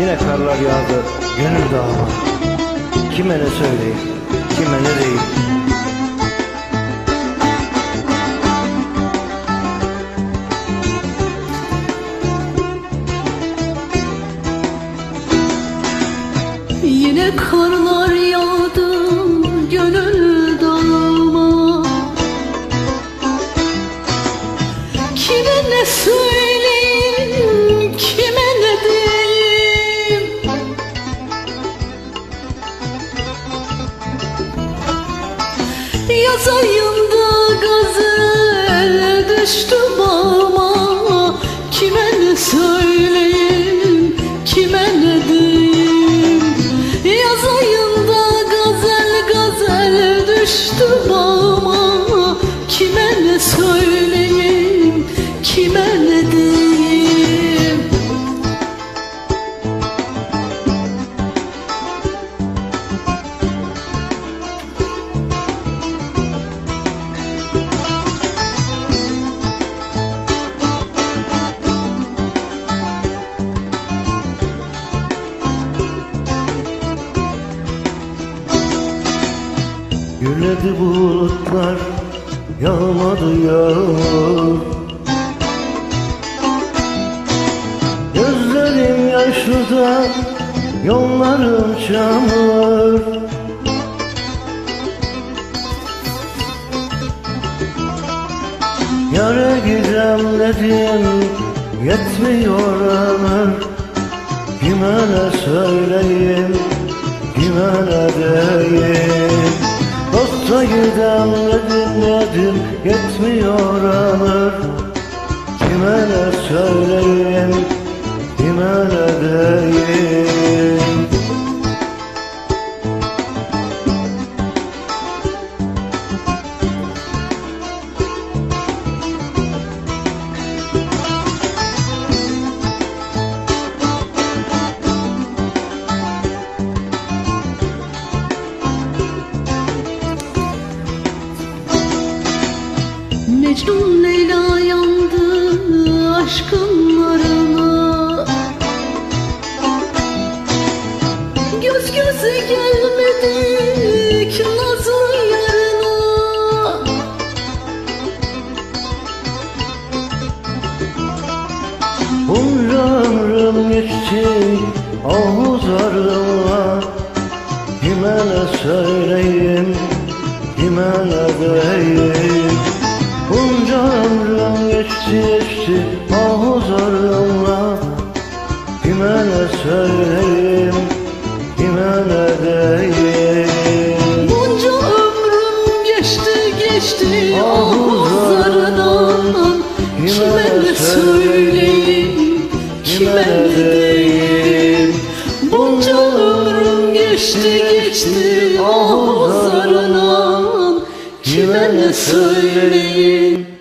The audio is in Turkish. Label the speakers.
Speaker 1: Yine karlar yağdı gönül dağıma. Kime ne söyleyeyim kime ne diyeyim?
Speaker 2: Yine karlar yağdı gönül dağıma. Kime ne söyleyeyim, kime Yaz ayında gazel düştü bağıma Kime ne söyleyeyim, kime ne diyeyim? Yaz ayında gazel gazel düştü bağıma Kime ne söyleyeyim,
Speaker 1: Gürledi bulutlar yağmadı yağmur. Gözlerim yaşlı da yollarım çamur. Yara gidem dedim yetmiyor ömür. Kime ne söyleyeyim kime ne diyeyim Dedim dedim yetmiyor ömür Kime ne söyleyeyim
Speaker 2: Mecnun Leyla yandı aşkın narına Göz göze gelmedik nazlı yarına.
Speaker 1: Ömrüm geçti ahuzarıma Kime ne söyleyeyim, kime ne diyeyim Bunca ömrüm geçti. Geçti ahuzarıma Kime ne söyleyeyim, kime ne diyeyim?
Speaker 2: Bunca ömrüm geçti geçti. Ahuzlarından Kime ne söyleyeyim, kime ne diyeyim? Bunca ömrüm geçti geçti. ahuzlarından Kime ne söyleyeyim